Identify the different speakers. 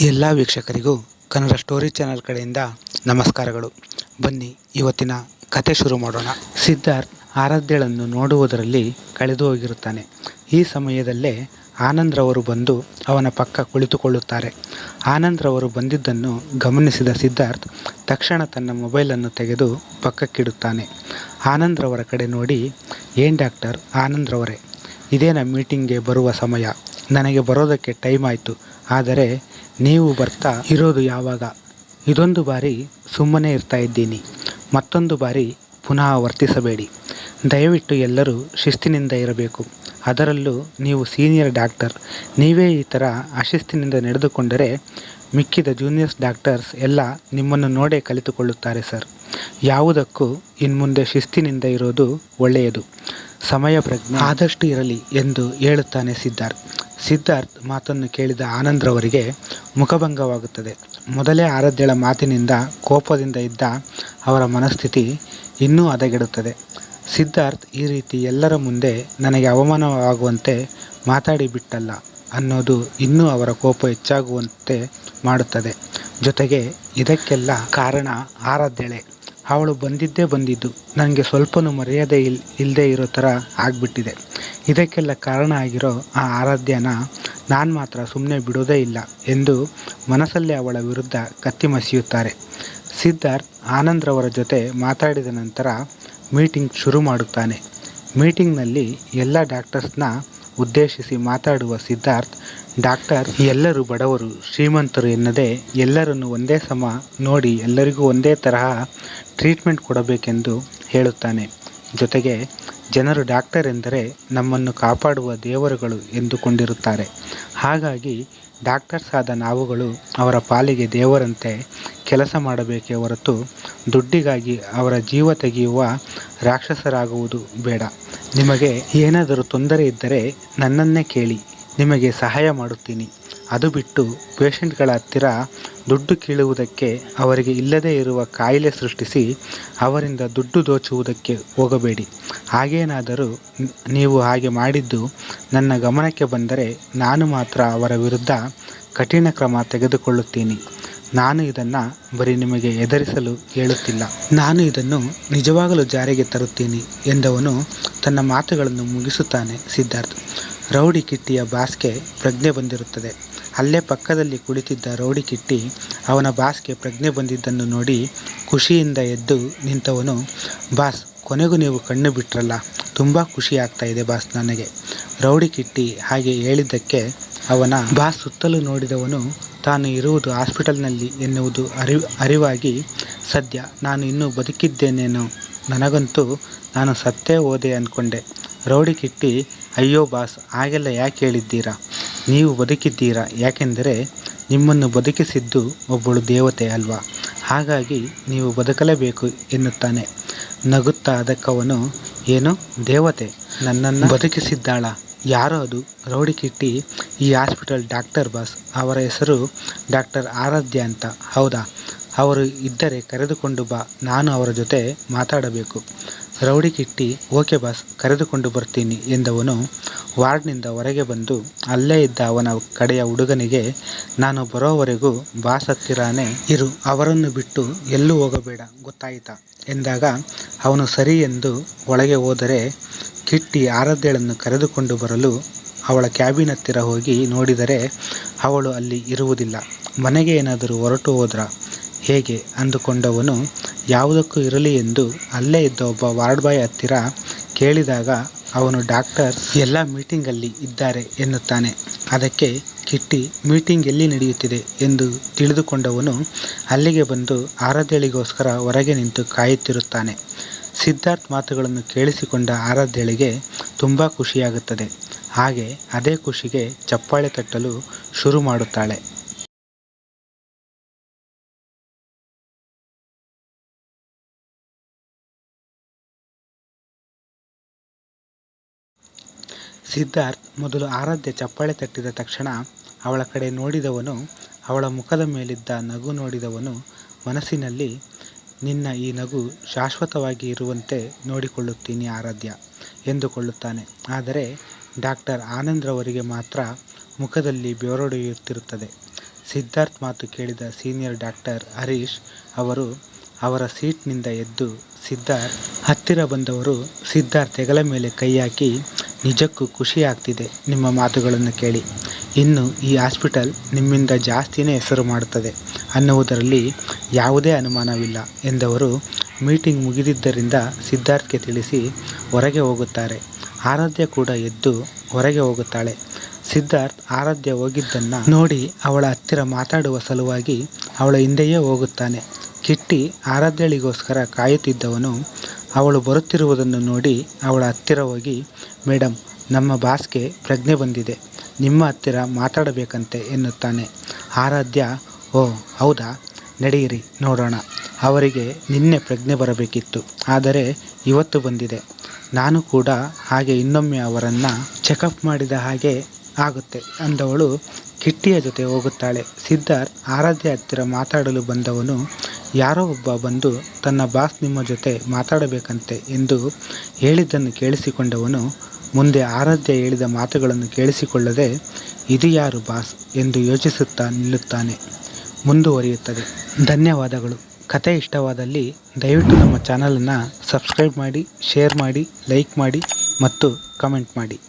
Speaker 1: ಎಲ್ಲ ವೀಕ್ಷಕರಿಗೂ Kannada story channel ಕಡೆಯಿಂದ ನಮಸ್ಕಾರಗಳು. ಬನ್ನಿ, ಇವತ್ತಿನ ಕತೆ ಶುರು ಮಾಡೋಣ. ಸಿದ್ಧಾರ್ಥ್ ಆರಾಧ್ಯಳನ್ನು ನೋಡುವುದರಲ್ಲಿ ಕಳೆದು ಹೋಗಿರುತ್ತಾನೆ. ಈ ಸಮಯದಲ್ಲೇ ಆನಂದ್ರವರು ಬಂದು ಅವನ ಪಕ್ಕ ಕುಳಿತುಕೊಳ್ಳುತ್ತಾರೆ. ಆನಂದ್ರವರು ಬಂದಿದ್ದನ್ನು ಗಮನಿಸಿದ ಸಿದ್ಧಾರ್ಥ್ ತಕ್ಷಣ ತನ್ನ ಮೊಬೈಲನ್ನು ತೆಗೆದು ಪಕ್ಕಕ್ಕಿಡುತ್ತಾನೆ. ಆನಂದ್ರವರ ಕಡೆ ನೋಡಿ, ಏನು ಡಾಕ್ಟರ್? ಆನಂದ್ರವರೇ ಇದೇನ ಮೀಟಿಂಗ್ಗೆ ಬರುವ ಸಮಯ. ನನಗೆ ಬರೋದಕ್ಕೆ ಟೈಮ್ ಆಯಿತು. ಆದರೆ ನೀವು ಬರ್ತಾ ಇರೋದು ಯಾವಾಗ? ಇದೊಂದು ಬಾರಿ ಸುಮ್ಮನೆ ಇರ್ತಾ ಇದ್ದೀನಿ. ಮತ್ತೊಂದು ಬಾರಿ ಪುನಃ ವರ್ತಿಸಬೇಡಿ. ದಯವಿಟ್ಟು ಎಲ್ಲರೂ ಶಿಸ್ತಿನಿಂದ ಇರಬೇಕು. ಅದರಲ್ಲೂ ನೀವು ಸೀನಿಯರ್ ಡಾಕ್ಟರ್. ನೀವೇ ಈ ಥರ ಅಶಿಸ್ತಿನಿಂದ ನಡೆದುಕೊಂಡರೆ ಮಿಕ್ಕಿದ ಜೂನಿಯರ್ಸ್ ಡಾಕ್ಟರ್ಸ್ ಎಲ್ಲ ನಿಮ್ಮನ್ನು ನೋಡೇ ಕಲಿತುಕೊಳ್ಳುತ್ತಾರೆ ಸರ್. ಯಾವುದಕ್ಕೂ ಇನ್ಮುಂದೆ ಶಿಸ್ತಿನಿಂದ ಇರೋದು ಒಳ್ಳೆಯದು. ಸಮಯ ಪ್ರಜ್ಞೆ ಆದಷ್ಟು ಇರಲಿ ಎಂದು ಹೇಳುತ್ತಾನೆ ಸಿದ್ಧಾರ್ಥ್ ಸಿದ್ಧಾರ್ಥ್ ಮಾತನ್ನು ಕೇಳಿದ ಆನಂದ್ರವರಿಗೆ ಮುಖಭಂಗವಾಗುತ್ತದೆ. ಮೊದಲೇ ಆರಾಧ್ಯಳ ಮಾತಿನಿಂದ ಕೋಪದಿಂದ ಇದ್ದ ಅವರ ಮನಸ್ಥಿತಿ ಇನ್ನೂ ಹದಗೆಡುತ್ತದೆ. ಸಿದ್ಧಾರ್ಥ್, ಈ ರೀತಿ ಎಲ್ಲರ ಮುಂದೆ ನನಗೆ ಅವಮಾನವಾಗುವಂತೆ ಮಾತಾಡಿಬಿಟ್ಟಲ್ಲ ಅನ್ನೋದು ಇನ್ನೂ ಅವರ ಕೋಪ ಹೆಚ್ಚಾಗುವಂತೆ ಮಾಡುತ್ತದೆ. ಜೊತೆಗೆ ಇದಕ್ಕೆಲ್ಲ ಕಾರಣ ಆರಾಧ್ಯಳೆ. ಅವಳು ಬಂದಿದ್ದೇ ಬಂದಿದ್ದು. ನನಗೆ ಸ್ವಲ್ಪನೂ ಮರ್ಯಾದೆ ಇಲ್ ಇಲ್ಲದೆ ಇರೋ ಥರ ಆಗಿಬಿಟ್ಟಿದೆ. ಇದಕ್ಕೆಲ್ಲ ಕಾರಣ ಆಗಿರೋ ಆ ಆರಾಧ್ಯನ ನಾನು ಮಾತ್ರ ಸುಮ್ಮನೆ ಬಿಡೋದೇ ಇಲ್ಲ ಎಂದು ಮನಸ್ಸಲ್ಲೇ ಅವಳ ವಿರುದ್ಧ ಕತ್ತಿ ಮಸಿಯುತ್ತಾರೆ. ಸಿದ್ಧಾರ್ಥ್ ಆನಂದ್ರವರ ಜೊತೆ ಮಾತಾಡಿದ ನಂತರ ಮೀಟಿಂಗ್ ಶುರು ಮಾಡುತ್ತಾನೆ. ಮೀಟಿಂಗ್ನಲ್ಲಿ ಎಲ್ಲ ಡಾಕ್ಟರ್ಸ್ನ ಉದ್ದೇಶಿಸಿ ಮಾತಾಡುವ ಸಿದ್ಧಾರ್ಥ್, ಡಾಕ್ಟರ್ ಎಲ್ಲರೂ ಬಡವರು, ಶ್ರೀಮಂತರು ಎನ್ನದೇ ಎಲ್ಲರನ್ನು ಒಂದೇ ಸಮ ನೋಡಿ ಎಲ್ಲರಿಗೂ ಒಂದೇ ತರಹ ಟ್ರೀಟ್ಮೆಂಟ್ ಕೊಡಬೇಕೆಂದು ಹೇಳುತ್ತಾನೆ. ಜೊತೆಗೆ ಜನರು ಡಾಕ್ಟರ್ ಎಂದರೆ ನಮ್ಮನ್ನು ಕಾಪಾಡುವ ದೇವರುಗಳು ಎಂದುಕೊಂಡಿರುತ್ತಾರೆ. ಹಾಗಾಗಿ ಡಾಕ್ಟರ್ಸ್ ಆದ ನಾವುಗಳು ಅವರ ಪಾಲಿಗೆ ದೇವರಂತೆ ಕೆಲಸ ಮಾಡಬೇಕೇ ಹೊರತು ದುಡ್ಡಿಗಾಗಿ ಅವರ ಜೀವ ತೆಗೆಯುವ ರಾಕ್ಷಸರಾಗುವುದು ಬೇಡ. ನಿಮಗೆ ಏನಾದರೂ ತೊಂದರೆ ಇದ್ದರೆ ನನ್ನನ್ನೇ ಕೇಳಿ, ನಿಮಗೆ ಸಹಾಯ ಮಾಡುತ್ತೀನಿ. ಅದು ಬಿಟ್ಟು ಪೇಷಂಟ್ಗಳ ಹತ್ತಿರ ದುಡ್ಡು ಕೀಳುವುದಕ್ಕೆ ಅವರಿಗೆ ಇಲ್ಲದೇ ಇರುವ ಕಾಯಿಲೆ ಸೃಷ್ಟಿಸಿ ಅವರಿಂದ ದುಡ್ಡು ದೋಚುವುದಕ್ಕೆ ಹೋಗಬೇಡಿ. ಹಾಗೇನಾದರೂ ನೀವು ಹಾಗೆ ಮಾಡಿದ್ದು ನನ್ನ ಗಮನಕ್ಕೆ ಬಂದರೆ ನಾನು ಮಾತ್ರ ಅವರ ವಿರುದ್ಧ ಕಠಿಣ ಕ್ರಮ ತೆಗೆದುಕೊಳ್ಳುತ್ತೀನಿ. ನಾನು ಇದನ್ನು ಬರೀ ನಿಮಗೆ ಹೆದರಿಸಲು ಹೇಳುತ್ತಿಲ್ಲ. ನಾನು ಇದನ್ನು ನಿಜವಾಗಲೂ ಜಾರಿಗೆ ತರುತ್ತೇನೆ ಎಂದವನು ತನ್ನ ಮಾತುಗಳನ್ನು ಮುಗಿಸುತ್ತಾನೆ ಸಿದ್ಧಾರ್ಥ್. ರೌಡಿ ಕಿಟ್ಟಿಯ ಬಾಸ್ಗೆ ಪ್ರಜ್ಞೆ ಬಂದಿರುತ್ತದೆ. ಅಲ್ಲೇ ಪಕ್ಕದಲ್ಲಿ ಕುಳಿತಿದ್ದ ರೌಡಿ ಕಿಟ್ಟಿ ಅವನ ಬಾಸ್ಗೆ ಪ್ರಜ್ಞೆ ಬಂದಿದ್ದನ್ನು ನೋಡಿ ಖುಷಿಯಿಂದ ಎದ್ದು ನಿಂತವನು, ಬಾಸ್, ಕೊನೆಗೂ ನೀವು ಕಣ್ಣು ಬಿಟ್ರಲ್ಲ, ತುಂಬ ಖುಷಿ ಆಗ್ತಾ ಇದೆ ಬಾಸ್ ನನಗೆ. ರೌಡಿ ಕಿಟ್ಟಿ ಹಾಗೆ ಹೇಳಿದ್ದಕ್ಕೆ ಅವನ ಬಾಸ್ ಸುತ್ತಲೂ ನೋಡಿದವನು ತಾನು ಇರುವುದು ಹಾಸ್ಪಿಟಲ್ನಲ್ಲಿ ಎನ್ನುವುದು ಅರಿವು, ಅರಿವಾಗಿ ಸದ್ಯ ನಾನು ಇನ್ನೂ ಬದುಕಿದ್ದೇನೇನೋ ನನಗಂತೂ ನಾನು ಸತ್ತೇ ಹೋದೆ ಅಂದ್ಕೊಂಡೆ ರೌಡಿ ಕಿಟ್ಟಿ, ಅಯ್ಯೋ ಬಾಸ್, ಹಾಗೆಲ್ಲ ಯಾಕೆ ಹೇಳಿದ್ದೀರಾ? ನೀವು ಬದುಕಿದ್ದೀರಾ? ಯಾಕೆಂದರೆ ನಿಮ್ಮನ್ನು ಬದುಕಿಸಿದ್ದು ಒಬ್ಬಳು ದೇವತೆ ಅಲ್ವಾ? ಹಾಗಾಗಿ ನೀವು ಬದುಕಲೇಬೇಕು ಎನ್ನುತ್ತಾನೆ. ನಗುತ್ತಾ ಅದಕ್ಕವನು, ಏನು? ದೇವತೆ? ನನ್ನನ್ನು ಬದುಕಿಸಿದ್ದಾಳ? ಯಾರೋ ಅದು ರೌಡಿ ಕಿಟ್ಟಿ ಈ ಹಾಸ್ಪಿಟಲ್ ಡಾಕ್ಟರ್ ಬಾಸ್ ಅವರ ಹೆಸರು ಡಾಕ್ಟರ್ ಆರಾಧ್ಯ ಅಂತ. ಹೌದಾ? ಅವರು ಇದ್ದರೆ ಕರೆದುಕೊಂಡು ಬಾ, ನಾನು ಅವರ ಜೊತೆ ಮಾತಾಡಬೇಕು. ರೌಡಿ ಕಿಟ್ಟಿ, ಓಕೆ ಬಾಸ್, ಕರೆದುಕೊಂಡು ಬರ್ತೀನಿ ಎಂದವನು ವಾರ್ಡ್ನಿಂದ ಹೊರಗೆ ಬಂದು ಅಲ್ಲೇ ಇದ್ದ ಅವನ ಕಡೆಯ ಹುಡುಗನಿಗೆ, ನಾನು ಬರೋವರೆಗೂ ಬಾಸ್ ಹತ್ತಿರಾನೇ ಇರು, ಅವರನ್ನು ಬಿಟ್ಟು ಎಲ್ಲೂ ಹೋಗಬೇಡ, ಗೊತ್ತಾಯಿತಾ? ಎಂದಾಗ, ಅವನು ಸರಿ ಎಂದು ಒಳಗೆ ಹೋದರೆ ಕಿಟ್ಟಿ ಆರಾಧ್ಯಳನ್ನು ಕರೆದುಕೊಂಡು ಬರಲು ಅವಳ ಕ್ಯಾಬಿನ್ ಹತ್ತಿರ ಹೋಗಿ ನೋಡಿದರೆ ಅವಳು ಅಲ್ಲಿ ಇರುವುದಿಲ್ಲ. ಮನೆಗೆ ಏನಾದರೂ ಹೊರಟು ಹೋದ್ರ? ಹೇಗೆ? ಅಂದುಕೊಂಡವನು, ಯಾವುದಕ್ಕೂ ಇರಲಿ ಎಂದು ಅಲ್ಲೇ ಇದ್ದ ಒಬ್ಬ ವಾರ್ಡ್ ಬಾಯ್ ಹತ್ತಿರ ಕೇಳಿದಾಗ, ಅವನು ಡಾಕ್ಟರ್, ಎಲ್ಲ ಮೀಟಿಂಗಲ್ಲಿ ಇದ್ದಾರೆ ಎನ್ನುತ್ತಾನೆ. ಅದಕ್ಕೆ ಕಿಟ್ಟಿ, ಮೀಟಿಂಗ್ ಎಲ್ಲಿ ನಡೆಯುತ್ತಿದೆ ಎಂದು ತಿಳಿದುಕೊಂಡವನು ಅಲ್ಲಿಗೆ ಬಂದು ಆರಾಧ್ಯಳಿಗೋಸ್ಕರ ಹೊರಗೆ ನಿಂತು ಕಾಯುತ್ತಿರುತ್ತಾನೆ. ಸಿದ್ಧಾರ್ಥ್ ಮಾತುಗಳನ್ನು ಕೇಳಿಸಿಕೊಂಡ ಆರಾಧ್ಯಳಿಗೆ ತುಂಬ ಖುಷಿಯಾಗುತ್ತದೆ. ಹಾಗೆ ಅದೇ ಖುಷಿಗೆ ಚಪ್ಪಾಳೆ ತಟ್ಟಲು ಶುರು ಮಾಡುತ್ತಾಳೆ. ಸಿದ್ಧಾರ್ಥ್ ಮೊದಲು ಆರಾಧ್ಯ ಚಪ್ಪಾಳೆ ತಟ್ಟಿದ ತಕ್ಷಣ ಅವಳ ಕಡೆ ನೋಡಿದವನು, ಅವಳ ಮುಖದ ಮೇಲಿದ್ದ ನಗು ನೋಡಿದವನು, ಮನಸ್ಸಿನಲ್ಲಿ ನಿನ್ನ ಈ ನಗು ಶಾಶ್ವತವಾಗಿ ಇರುವಂತೆ ನೋಡಿಕೊಳ್ಳುತ್ತೀನಿ ಆರಾಧ್ಯ ಎಂದುಕೊಳ್ಳುತ್ತಾನೆ. ಆದರೆ ಡಾಕ್ಟರ್ ಆನಂದ್ರವರಿಗೆ ಮಾತ್ರ ಮುಖದಲ್ಲಿ ಬೆವರೊಡೆಯುತ್ತಿರುತ್ತದೆ. ಸಿದ್ಧಾರ್ಥ್ ಮಾತು ಕೇಳಿದ ಸೀನಿಯರ್ ಡಾಕ್ಟರ್ ಹರೀಶ್ ಅವರು ಅವರ ಸೀಟ್ನಿಂದ ಎದ್ದು ಸಿದ್ಧಾರ್ಥ್ ಹತ್ತಿರ ಬಂದವರು ಸಿದ್ಧಾರ್ಥ್ ಹೆಗಲ ಮೇಲೆ ಕೈ ಹಾಕಿ, ನಿಜಕ್ಕೂ ಖುಷಿ ಆಗ್ತಿದೆ ನಿಮ್ಮ ಮಾತುಗಳನ್ನು ಕೇಳಿ. ಇನ್ನು ಈ ಹಾಸ್ಪಿಟಲ್ ನಿಮ್ಮಿಂದ ಜಾಸ್ತಿನೇ ಹೆಸರು ಮಾಡುತ್ತದೆ. ಅನ್ನುವುದರಲ್ಲಿ ಯಾವುದೇ ಅನುಮಾನವಿಲ್ಲ ಎಂದವರು ಮೀಟಿಂಗ್ ಮುಗಿದಿದ್ದರಿಂದ ಸಿದ್ಧಾರ್ಥ್ಗೆ ತಿಳಿಸಿ ಹೊರಗೆ ಹೋಗುತ್ತಾರೆ. ಆರಾಧ್ಯ ಕೂಡ ಎದ್ದು ಹೊರಗೆ ಹೋಗುತ್ತಾಳೆ. ಸಿದ್ಧಾರ್ಥ್ ಆರಾಧ್ಯ ಹೋಗಿದ್ದನ್ನು ನೋಡಿ ಅವಳ ಹತ್ತಿರ ಮಾತಾಡುವ ಸಲುವಾಗಿ ಅವಳ ಹಿಂದೆಯೇ ಹೋಗುತ್ತಾನೆ. ಕಿಟ್ಟಿ ಆರಾಧ್ಯಳಿಗೋಸ್ಕರ ಕಾಯುತ್ತಿದ್ದವನು ಅವಳು ಬರುತ್ತಿರುವುದನ್ನು ನೋಡಿ ಅವಳ ಹತ್ತಿರ ಹೋಗಿ ಮೇಡಮ್ ನಮ್ಮ ಬಾಸ್ಗೆ ಪ್ರಜ್ಞೆ ಬಂದಿದೆ. ನಿಮ್ಮ ಹತ್ತಿರ ಮಾತಾಡಬೇಕಂತೆ ಎನ್ನುತ್ತಾನೆ. ಆರಾಧ್ಯ, ಓ, ಹೌದಾ? ನಡೆಯಿರಿ, ನೋಡೋಣ. ಅವರಿಗೆ ನಿನ್ನೆ ಪ್ರಜ್ಞೆ ಬರಬೇಕಿತ್ತು. ಆದರೆ ಇವತ್ತು ಬಂದಿದೆ. ನಾನು ಕೂಡ ಹಾಗೆ ಇನ್ನೊಮ್ಮೆ ಅವರನ್ನು ಚೆಕಪ್ ಮಾಡಿದ ಹಾಗೆ ಆಗುತ್ತೆ ಅಂದವಳು ಕಿಟ್ಟಿಯ ಜೊತೆ ಹೋಗುತ್ತಾಳೆ. ಸಿದ್ಧಾರ್ಥ್ ಆರಾಧ್ಯ ಹತ್ತಿರ ಮಾತಾಡಲು ಬಂದವನು, ಯಾರೋ ಒಬ್ಬ ಬಂದು ತನ್ನ ಬಾಸ್ ನಿಮ್ಮ ಜೊತೆ ಮಾತಾಡಬೇಕಂತೆ ಎಂದು ಹೇಳಿದ್ದನ್ನು ಕೇಳಿಸಿಕೊಂಡವನು ಮುಂದೆ ಆರಾಧ್ಯ ಹೇಳಿದ ಮಾತುಗಳನ್ನು ಕೇಳಿಸಿಕೊಳ್ಳದೆ, ಇದು ಯಾರು ಬಾಸ್? ಎಂದು ಯೋಚಿಸುತ್ತಾ ನಿಲ್ಲುತ್ತಾನೆ. ಮುಂದುವರಿಯುತ್ತದೆ. ಧನ್ಯವಾದಗಳು. ಕತೆ ಇಷ್ಟವಾದಲ್ಲಿ ದಯವಿಟ್ಟು ನಮ್ಮ ಚಾನಲನ್ನು ಸಬ್ಸ್ಕ್ರೈಬ್ ಮಾಡಿ, ಶೇರ್ ಮಾಡಿ, ಲೈಕ್ ಮಾಡಿ ಮತ್ತು ಕಮೆಂಟ್ ಮಾಡಿ.